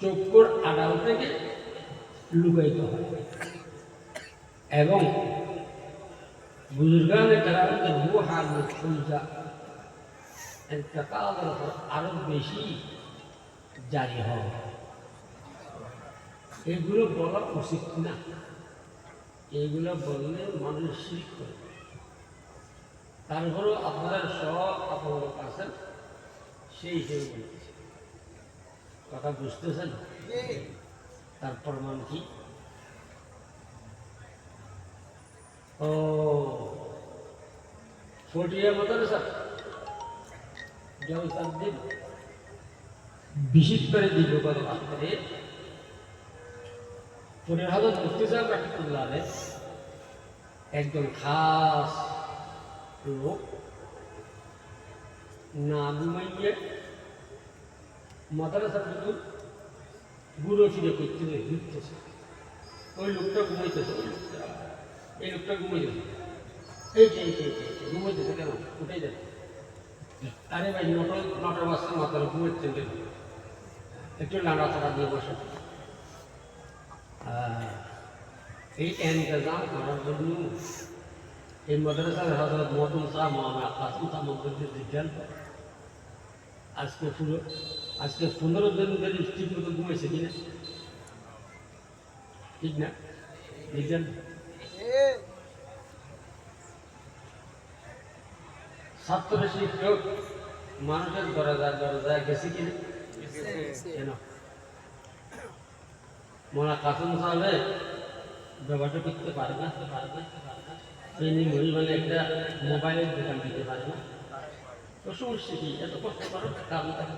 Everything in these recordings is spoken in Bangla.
চক্ষুর আড়াল থেকে লুকাইত হয়। এবং বুজুর্গানে তারা এতেকালের উপর আরও বেশি জারি হয়। এগুলো বলা উচিত না। এইগুলো বললে মানুষ শিখ করে। তারপরেও আপনারা সব আপনার কাছে সেই বলতেছে কথা বুঝতেছেন? তার প্রমাণ কি? ও, ফটিয়া মতো স্যার। জলসাদ্দিন বিশেষ করে দীর্ঘকাল করে ফটির হাজর মুফতি সাহেব রহমতুল্লাহ আলাইহ একজন খাস লোক না ঘুমাইয়ে মাদ্রাসা কিন্তু গুঁড়ো ফিরে করতে ঘুরতেছে ওই লোকটা ঘুমাইতেছে ওই লোকটা। এই লোকটা ঘুমাইতেছে। এই যে এই যে এই যে, ঘুমাইতেছে কেন? উঠেই যাবে আরে ভাই নটা নটা বাজতে মাথার ঘুমাচ্ছেন কেন? একটু নাড়া চাড়া দিয়ে বসে এই এন্তেজাম করার জন্য এই মাদ্রাসার হজরত মহতুম শাহ মোহাম্মদ কাসুম শাহ মহম্মদ বিজ্ঞান আজকে পুরো আজকে পনেরো দিন ধরে ঠিক মতো ঘুমাইছে কিনা ঠিক না? বিজ্ঞান ছাত্র শিক্ষক মানুষের দরজা দরজায় গেছে কিনা কেন? মোলা কাসুম সাহেব ব্যবহারটা করতে পারে না? পারে না পারে তিনি মহিমানে একটা মোবাইলের দোকান দিতে পারে না? তো সমস্যা কি? এত কষ্ট করো কারণ থাকে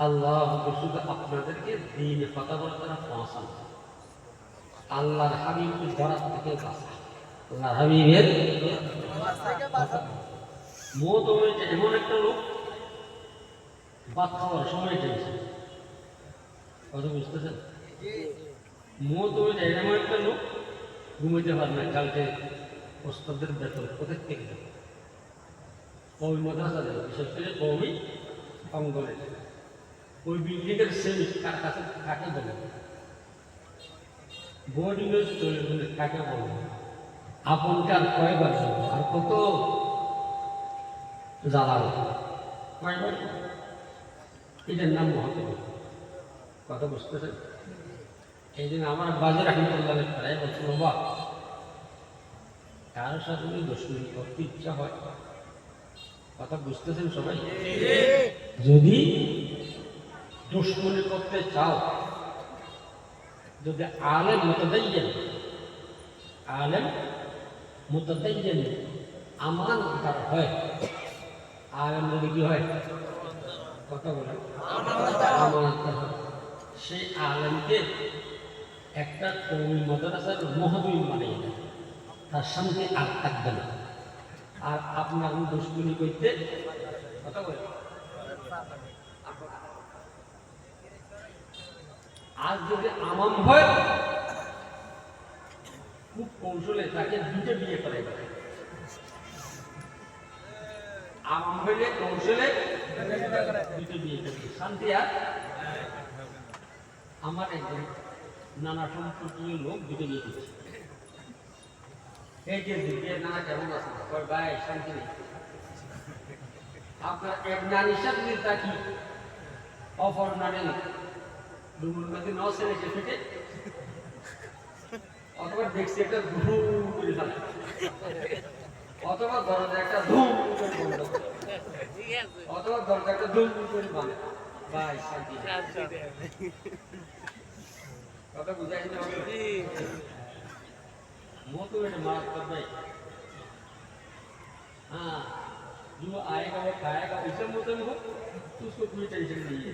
আল্লাহ শুধু আপনাদেরকে দিন কথা তারা পৌঁছান আল্লাহর হাবিব ধরার থেকে বাঁচা আল্লাহর হাবিবের মত হয়েছে এমন একটা লোক বাদ খাওয়ার সময় টেনছে কথা বুঝতেছেন? মত হয়েছে এমন একটা লোক, ঘুমাইতে পারে না, কালকে ওস্তাদের বেতন কোথায় থেকে দেবে। কবি মাদ্রাসা দেবে, বিশেষ করে কবি অঙ্গনে ওই বিল্ডিংয়ের সেমি কার কাছে কাকে বলে। বোর্ডিংয়ের চলে গেলে কাকে বলে? আপনকার কয়বার বলব? আর কত জ্বালাল? কয়বার? এটার নাম মহাদেব কথা বুঝতেছেন এই জন্য আমার বাজার রহমতুল্লাহ প্রায় বলছিল বাবা কারও সাথে যদি দুশ্মনী করতে ইচ্ছা হয়, কথা বুঝতেছেন সবাই? যদি দুশ্মনী করতে চাও, যদি আলেম মতদাইয়েন আলেম মতদাইয়েন আমান তার হয়, আলেম যদি কি হয়? কথা বলে আমানতদার হয়। সেই আলেমকে একটা কৌমি মাদ্রাসার মহাবীর বানিয়ে দেয়। তার সামনে আর থাকবে না। আর আপনার দুশ্মনী করতে কথা বলে আজ যদি আমাম হয় খুব কৌশলে তাকে দুটো বিয়ে আমাম হইলে কৌশলে দুটো বিয়ে করে শান্তি আর? আমার একজন নানা সম্পর্কীয় লোক দুটো বিয়ে দিচ্ছে এই যে দিকে নানা কেমন আছে? ভাই, শান্তি নেই। আপনার এক নারী সাথে তাকি অফার নারী ডুমুর মধ্যে ন ছেড়েছে ফেটে অথবা দেখছি একটা ধুম করে ফেলে অথবা দরজা একটা ধুম করে বন্ধ করে। অথবা দরজা একটা ধুম করে বাঁধে ভাই শান্তি নেই। কথা বুঝাই না মতো এটা मारात्मक भाई हाँ जो आएगा वो खाएगा इसे मत हो तो उसको कोई टेंशन नहीं है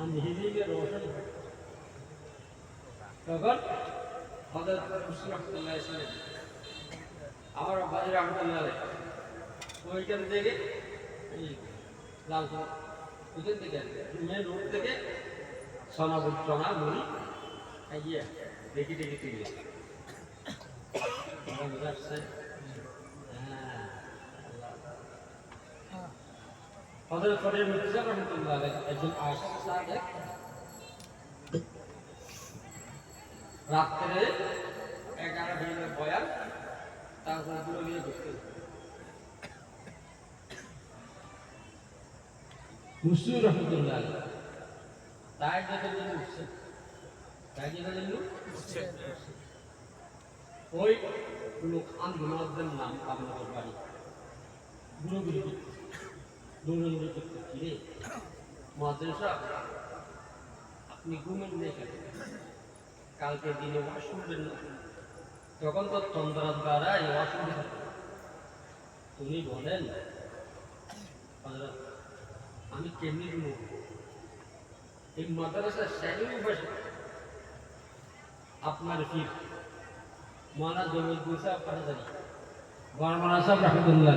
আমি হিজিকে রোশন তখন আবার বাজি রহমতুল্লাহ ওইখান লাল ওইখান থেকে মেন রোড থেকে সোনাপুর সোনা মুড়ি খাইয়ে দেখি দেখি। তুই আসছে হজরত ফরিদ মির্জা রহমতুল্লাহ একজন আশা সাহেব রাত্রে এগারো দিনের বয়ান তারপর দূরে গিয়ে ঘুরতে মুসলিম রহমতুল্লাহ তাই যেতে জন্য উঠছে, তাই যেতে জন্য ওই লোক আন্দোলনদের নাম আপনাদের বাড়ি গুরুগুরি দৌড়াদৌড়ি করতে কিরে মহাজন সাহেব আপনি নেই কেন কালকে দিনে ওয়াশ না তখন তো চন্দ্রাত দ্বারা এই ওয়াশ তুমি বলেন আমি কেমনি ঘুমো এই মাদ্রাসার শ্রেণি বসে আপনার ফির মানা জমি গুসা পাঠাজানি বর্মনা সাহেব রহমতুল্লাহ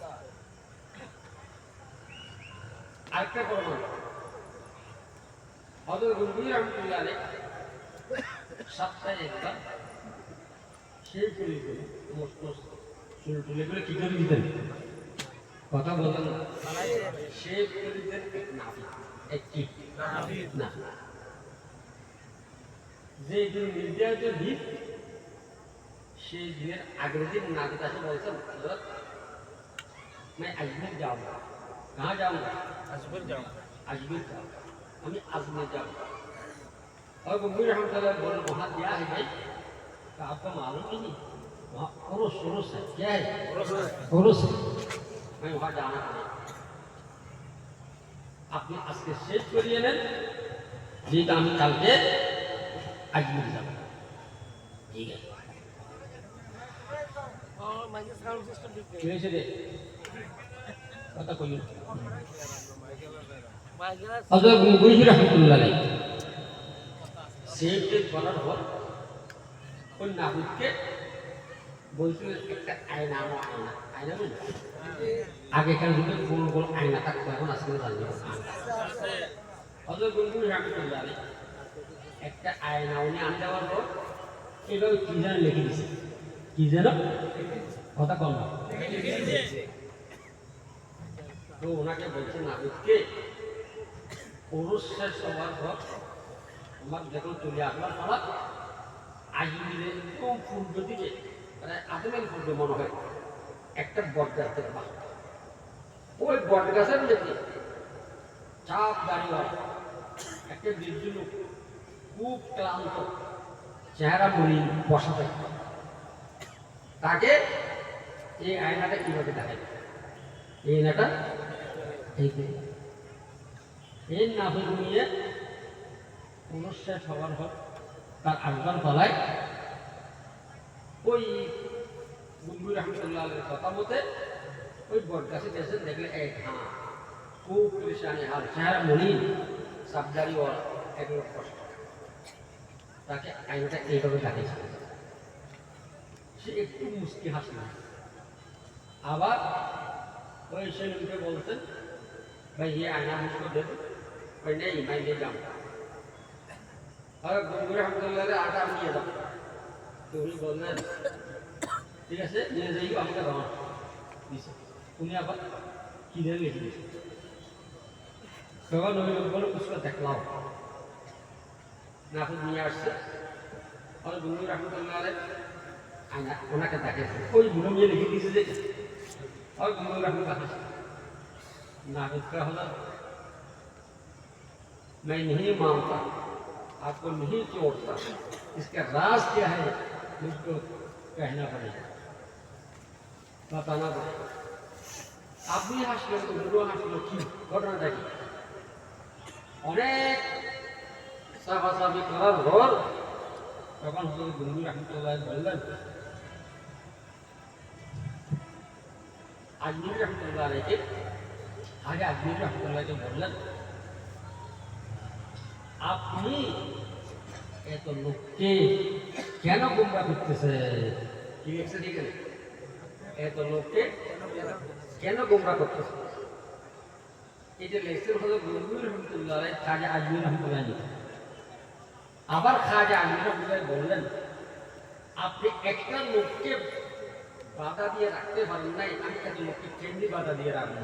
আরেকটা করবো হজরত গুলগুলি রহমতুল্লাহ আলী সপ্তাহে একবার সেই করে করে সমস্ত চুল তুলে করে কি করে দিতেন কথা বলেন না সেই করে দিতেন এক নাভি এক কি না যে দিন নির্ধারিত দিন সেই দিনের আগের দিন নাভি কাছে বলছেন হজরত मैं अजमेर जाऊंगा कहाँ जाऊंगा अजमेर जाऊँ अजमेर जाऊंगा আমি अजमेर जाऊंगा और गंभीर रहमतुल्लाह बोले वहाँ क्या है भाई तो आपको मालूम ही नहीं वहाँ उरुस उरुस है क्या है उरुस है मैं वहाँ जाना पड़ेगा আপনি আজকে শেষ করিয়ে নেন যেটা আমি কালকে আজমির যাব ঠিক আছে और माइक साउंड सिस्टम भी কি হয়েছে হজরত গুলগুলি রহমতুল্লাহ আলাই সেটা করার পর ওই নাবিককে বলছিল একটা আয়না আমার আয়না। আয়না বুঝলি আগেকার যুগে গোল গোল আয়না থাকতো এখন আজকে জানবে হজরত গুলগুলি রহমতুল্লাহ একটা আয়না উনি আনে দেওয়ার পর এটা ওই কি যেন লিখে দিছে? কি যেন? কথা কম তো ওনাকে বলছে নাবিককে পুরুষ শেষ হওয়ার আমার যখন চলে আসবার পর আজমিরে একদম পূর্ব দিকে মানে আদমের পূর্বে মনে হয়। একটা বটগাছের বাহ ওই বট গাছের মধ্যে চাপ দাঁড়িয়ে একটা বৃদ্ধ লোক খুব ক্লান্ত, চেহারা মলিন বসা থাকে তাকে এই আয়নাটা কীভাবে দেখায়? এই আয়নাটা যে এই নাভি ঘুমিয়ে পুনশ্বাস সবার পর তার আসবার পালায়। ওই গুলগুল রহমতুল্লাহ কথা মতে, ওই বট গাছে গেছে দেখলে এক হ্যাঁ খুব পরেশানি হাল চেহারা মনি সাবধারি ওর এক কষ্ট। তাকে আইনটা এইভাবে দেখাইছে। সে একটু মুস্কি হাসল আবার ওই সেলুনকে বলতেন भाई ये आना मुझको दे दो भाई नहीं मैं ले जाऊंगा और गुनगुन রহমতুল্লাহ আটা নিয়ে যাও তো উনি বললেন ঠিক আছে নিয়ে যাইও আমাকে রওনা দিছে উনি আবার কি দিয়ে লিখে দিয়েছে তখন ওই লোক বলে উসকে দেখলাম নাফুদ নিয়ে আসছে আর গুনগুন রহমতুল্লাহ আয়না ওনাকে দেখে ওই বুড়ো মেয়ে লিখে দিয়েছে যে ওই বুড়ো রাখুন কাছে नागरिक का होला मैं नहीं मानता आपको नहीं छोड़ता इसका राज क्या है मुझको कहना पड़ेगा बताना पड़ेगा আপনি হাসলেন তো বুড়ো হাসলো কি ঘটনাটা কি অনেক সাফাসাফি করার পর তখন হজরত গুরু রহমতুল্লাহ বললেন আজমির রহমতুল্লাহ রেখে আগে আজমির রহমতুল্লাহকে বললেন। আপনি এত লোককে কেন গুমরা করতেছে কি লিখছে ঠিক এত লোককে কেন গুমরা করতেছে এটা লেখছেন হলো গুরু রহমতুল্লাহ খাজা আজমির রহমতুল্লাহ আবার খাজা আজমির রহমতুল্লাহ বললেন আপনি একটা লোককে বাধা দিয়ে রাখতে পারেন নাই আমি এত লোককে কেমনি বাধা দিয়ে রাখব?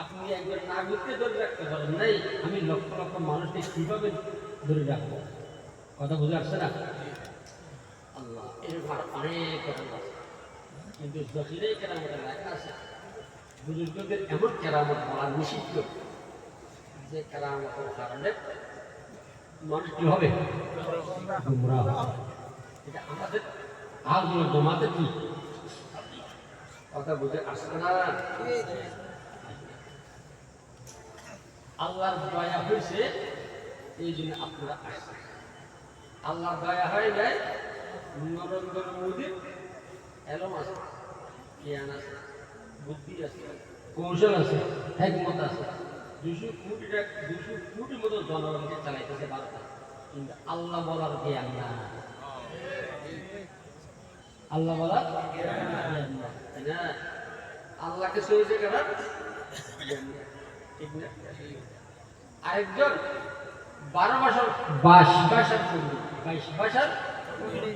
আপনি একজন নাগরিককে ধরে রাখতে পারেন। নাই, আমি লক্ষ লক্ষ মানুষকে কীভাবে ধরে রাখব? কথা বুঝে আসছে না? আল্লাহ এরকম অনেক কথা কিন্তু জহিরে কেরামতের লেখা আছে, বুজুর্গদের এমন কেরামত বলা নিষিদ্ধ যে কেরামতের কারণে মানুষ কি হবে? এটা আমাদের আর জমাতে কি? কথা বুঝে আসছে না? আল্লাহর দয়া হয়েছে, এই জন্য আপনারা আসছেন। আল্লাহর দয়া হয় নাই, নরেন্দ্র মোদীর এলম আছে, জ্ঞান আছে, বুদ্ধি আছে, কৌশল আছে, একমত আছে। দুশো কোটি দুশো কোটি মতো জনগণকে চালাইতেছে ভারতে। কিন্তু আল্লাহ বলার জ্ঞান না আল্লাহ বলার জ্ঞান না? আল্লাহকে জ্ঞান না। ঠিক না? আরেকজন, বারো বছর বাইশ ভাষার পণ্ডিত বাইশ ভাষার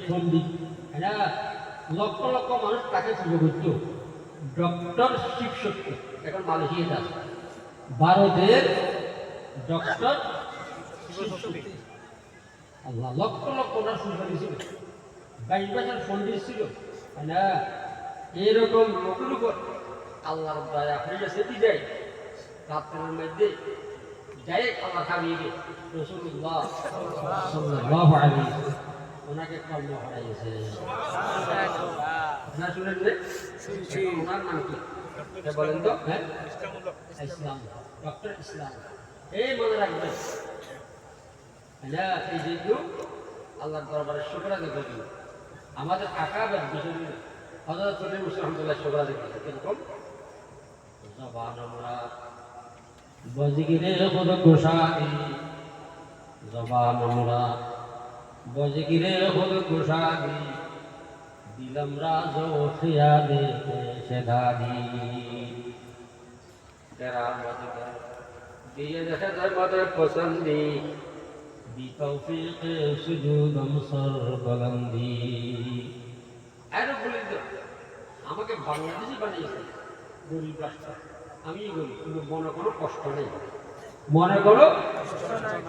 পণ্ডিত এটা লক্ষ লক্ষ মানুষ তাকে পুজো করত। ডক্টর শিব শক্তি এখন মালয়েশিয়াতে আছে। ভারতের ডক্টর আল্লাহ, লক্ষ লক্ষ ওনার সুপারি ছিল বাইশ বছর পণ্ডিত ছিল। না এরকম লোকের উপর আল্লাহর দয়া হয়ে গেছে বিদায় রাত্রের মধ্যে যাই আল্লাহ খাবিয়ে গে রসুল্লাহ সাল্লাল্লাহু আলাইহি ওনাকে কর্ম হারাইছে। না শুনেন রে ওনার নাম কি? বলেন তো? হ্যাঁ? ইসলাম ডক্টর ইসলাম। এই মনে রাখবেন হ্যাঁ এই যেগুলো আল্লাহর দরবারে শুক্র আদায় আমাদের কাকা বা বিষয় হজরত চলে রহমতুল্লাহ শুক্র আদায় কীরকম? জবান আমরা বজগিরে খোদ গোসাই। জবান আমরা। বজগিরে খোদ গোসাই। দিলাম রাজ খিয়া দে সেধাদি তেরা মদগর দিয়ে দেখে মদ পসন্দি বিতৌফিক সুজুদম সর বলন্দি। আরও বলে আমাকে বাংলাদেশি বানিয়েছে। গরিব রাষ্ট্র। আমি বলি কিন্তু মনে কোনো কষ্ট নেই। মনে করো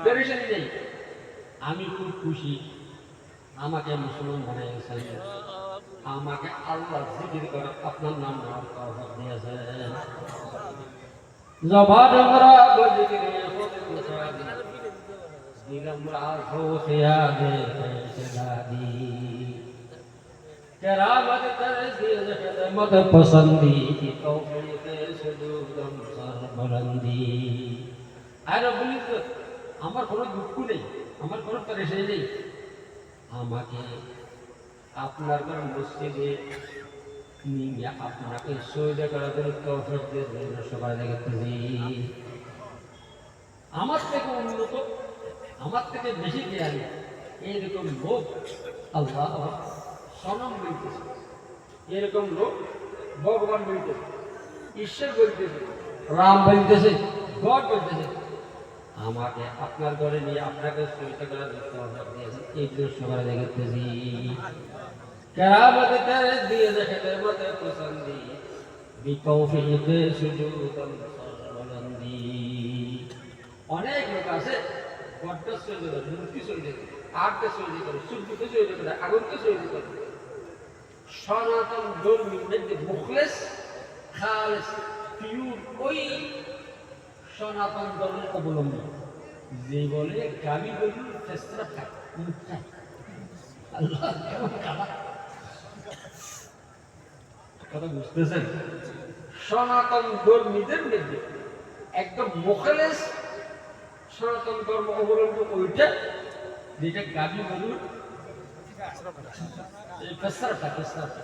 পেরেশানি নেই। আমি খুব খুশি। আমাকে মুসলমান বানিয়েছেন আমাকে আল্লাহ জিকির করে আপনার নাম নেওয়ার তরফ দিয়েছেন কেরামত খেদমত পসন্দি কি তৌফিক আর বলি তো, আমার কোনো দুঃখ নেই, আমার কোনো পরেশানি নেই। আমাকে আপনার কোন মসজিদে নিয়ে আপনাকে সৈদা করার জন্য তৌফিক দিয়ে সবাই আমার থেকে উন্নত, আমার থেকে বেশি জ্ঞানী এইরকম লোক আল্লাহ সনম বলতেছে এরকম লোক ভগবান বলতেছে ঈশ্বর বলতেছে, রাম বলতেছে, গড বলতেছে, আমাকে আপনার ঘরে নিয়ে আপনাকে সুবিধ করে দেখতে হবে আপনি এই দৃশ্য করে দেখতেছি। কেরামত করে দিয়ে দেখতে মতে পছন্দি সুজুদম সর্বলন্দি অনেক লোক আছে বড্ড সহ্য করে, মূর্তি সহ্য করে আটকে সহ্য করে, সূর্যকে সহ্য করে, আগুনকে সহ্য করে। সনাতন ধর্মীর মধ্যে মুখলেস সনাতন অবলম্বন। যে বলে খায়। মুখ খায়। আল্লাহ কথা বুঝতেছেন? সনাতন ধর্মীদের মধ্যে একদম মুখলেস সনাতন ধর্ম অবলম্বন ওইটা, যেটা ফেসরাটা ফেসরাটা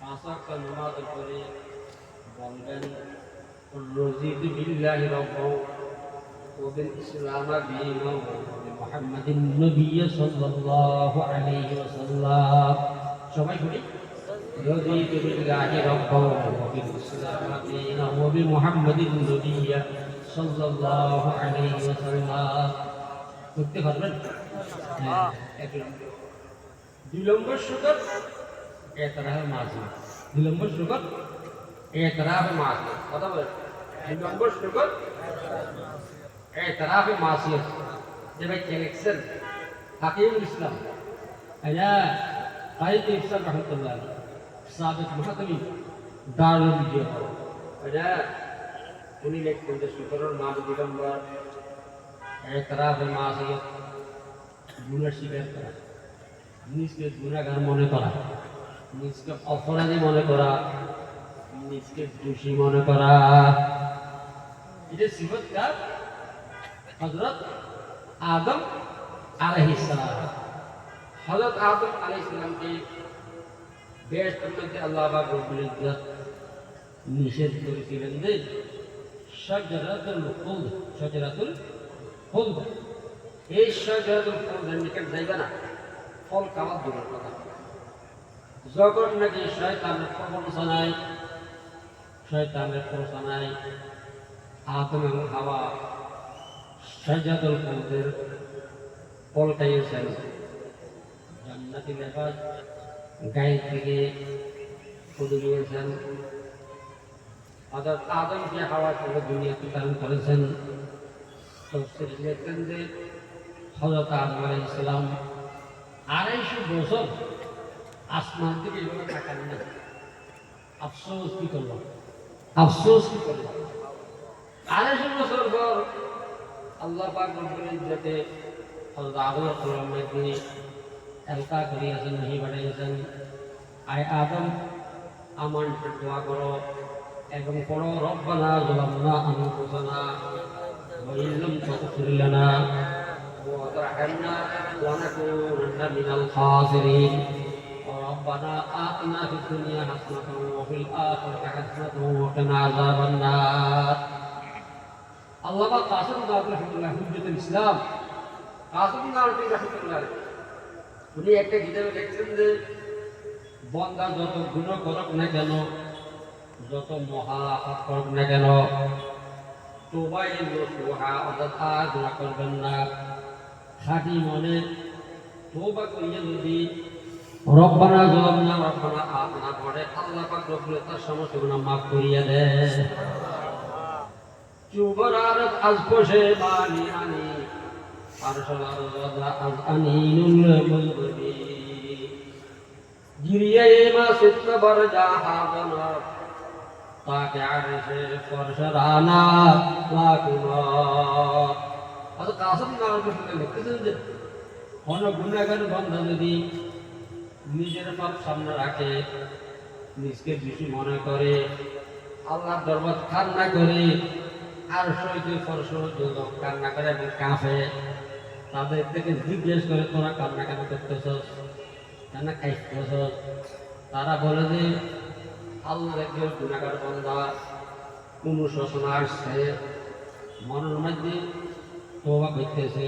পাঁচ ওয়াক্ত নামাজ পড়ে বলবেন رضيت بالله ربا وبالإسلام دينا وبمحمد النبي صلى الله عليه وسلم সবাই করি رضيت بالله ربا وبالإسلام دينا وبمحمد النبي صلى الله عليه وسلم করতে পারবেন হ্যাঁ এক নম্বর দুই নম্বর সুগত এতরাহ মাঝি দুই নম্বর সুগত এতরাহ মাঝি কথা বলেন দুই নম্বর সুগত এতরাহ মাসিয়ত যে ভাই লিখছেন হাকিমুল ইসলাম আয়া কাইদ ইফসার রহমতুল্লাহ সাবেক মহাকবি দারুল বিজয় আয়া উনি লিখছেন যে সতেরোর মাস দুই নম্বর এতরাহ মাসিয়ত গুণের স্বীকার করা নিজকে গুণাগার মনে করা নিজকে অপরাধী মনে করা, নিজকে দোষী মনে করা। এটা সিফত কার? আদম আলহিসাম হজরত আদম আলহিসামকে বেশ মধ্যে আল্লাহ রব্বুল ইজ্জত নিষেধ করেছিলেন যে সজরাতুল খুলদ সজরাতুল খুলদ এই সজরাতুল খুলদের নিকট যাইবে না, ফল খাওয়ার দূরের কথা। যখন নাকি শয়তানের প্রবঞ্চনায় শয়তানের প্রবঞ্চনায় আদম এবং হাওয়া সজাদুল কৌদের ফল খাইয়েছেন জান্নাতি লেবাস গায়ে থেকে খুঁজে নিয়েছেন। অর্থাৎ আদমকে হাওয়া থেকে দুনিয়াতে ধারণ করেছেন। তো লিখতেন যে হজরত আদম আলাই ইসলাম আড়াইশো বছর আসমান থেকে এভাবে তাকান না। আফসোস কি করলাম আফসোস কি করলাম আড়াইশো বছর পর আল্লাহ পাক রব্বুল ইজ্জতে হযরত আদম আলাইহিস তিনি এলকা করিয়াছেন নহি বাড়াইয়াছেন আয় আদম, আমার দোয়া করো। এবং পড়ো, রব্বানা যলামনা আনফুসানা ওয়া ইল্লাম তাগফির লানা ওয়া তারহামনা ওয়া মিনাল খাসিরিন। ربنا آتنا في الدنيا حسنة وفي الآخرة حسنة وقنا عذاب النار الله قاسم الله رحمه الله حجة الإسلام قاسم الله رحمه الله উনি একটা কিতাবে লিখছেন যে বন্দা যত গুণ করক না কেন যত মহা পাপ করক না কেন তোবাই নসুহা অর্থাৎ আর গুণা করবেন না খাঁটি মনে তোবা করিয়া যদি রব্বানা জলামনা রব্বানা আতনা পড়ে আল্লাহ পাক রব্বুল তার সমস্ত গুনাহ মাফ করিয়া দেয় চুবরারত আজ পোষে বানি আনি আরশালার রাজা আজ আনিনুল মুজরিবি গিরিয়ে মা সিত্ত বর জাহাদন তাকে আরশে ফরশরানা লাকুনা আজ কাসম নাম লিখতেছেন যে কোন গুণাগার বন্ধা যদি নিজের পাপ সামনে রাখে, নিজকে বেশি মনে করে আল্লাহ দরবার কান্না করে, আর যুবক কান্না করে এবং কাঁপে। তাদের থেকে জিজ্ঞেস করে, তোরা কান্না কেন করতেছ কেন খাইতেছ তারা বলে যে আল্লাহ একজন গুণাগার বন্ধা অনুশোচনা আসছে, মনের মধ্যে তোবা করতেছে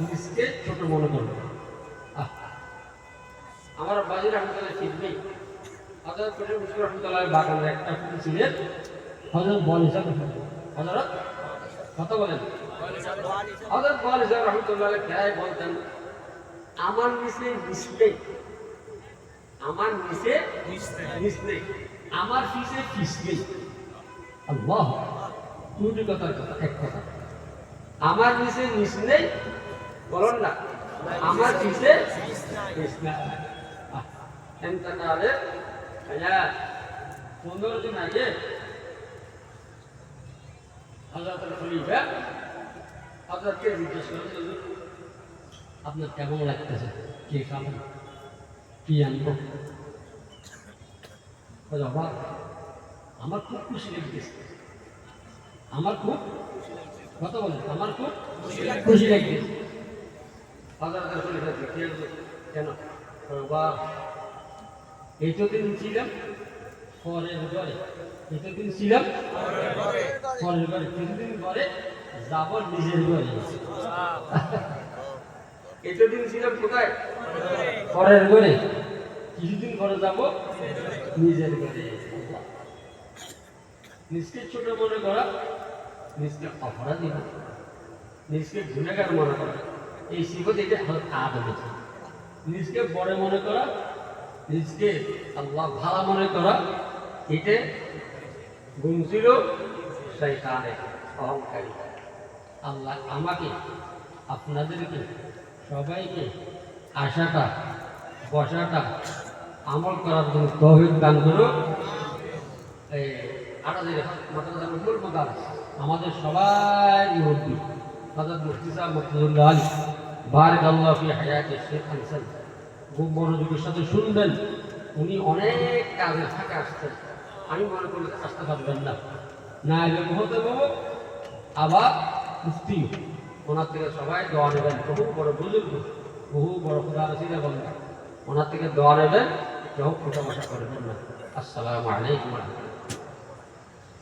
নিজকে ছোট মনে করব আমার বাজির রহমতুল্লাহ ঠিক নেই। হজরত করিম একটা ফুল ছিলেন হজরত বল। হিসাবে হজরত কত বলেন। হজরত বল হিসাবে রহমতুল্লাহ প্রায় বলতেন, আমার নিচে নিচ নেই। আমার নিচে নিচ নেই। আমার ফিসে ফিস নেই। আল্লাহ দুটি কথার কথা, এক কথা। আমার নিচে নিচ নেই বলুন না। আমার হজরতকে জিজ্ঞেস করেছিল আপনার কেমন লাগতেছে? কে খাবেন কি আনব? বাবা, আমার খুব খুশি লাগতেছে। আমার খুব কত বলেন, আমার খুব খুশি লাগতেছে। ছিলাম পরের ঘরে কিছুদিন ঘরে কোথায়? পরের ঘরে। কিছুদিন পরে যাব নিজের ঘরে। নিজকে ছোট মনে করা, নিজকে অপরাধী নিজকে গুণাগার মনে করা। এই শিবত এটা আদম নিজকে বড় মনে করা, নিজকে আল্লাহ ভালো মনে করা এটা গুণ ছিল শৈতানে অহংকারী। আল্লাহ আমাকে, আপনাদেরকে, সবাইকে আশাটা বসাটা আমল করার জন্য তহিদ দান করো আমাদের সবাই মুরব্বী হজরত মুফতি সাহেব মুফতিজুল্লাহ আলী। বারেক আল্লাহ ফি হায়াতে শেখ হানসান খুব মনোযোগের সাথে শুনবেন। উনি অনেক কাজে থাকে আসছেন। আমি মনে করি আসতে পারবেন না। না এলে হতে পাবো আবার মুফতি। ওনার থেকে সবাই দোয়া নেবেন। বহু বড় বুজুর্গ, বহু বড় খুদা রসিদা বলেন ওনার থেকে দোয়া নেবেন। কেউ ফোটা বসা করবেন না। আসসালামু আলাইকুম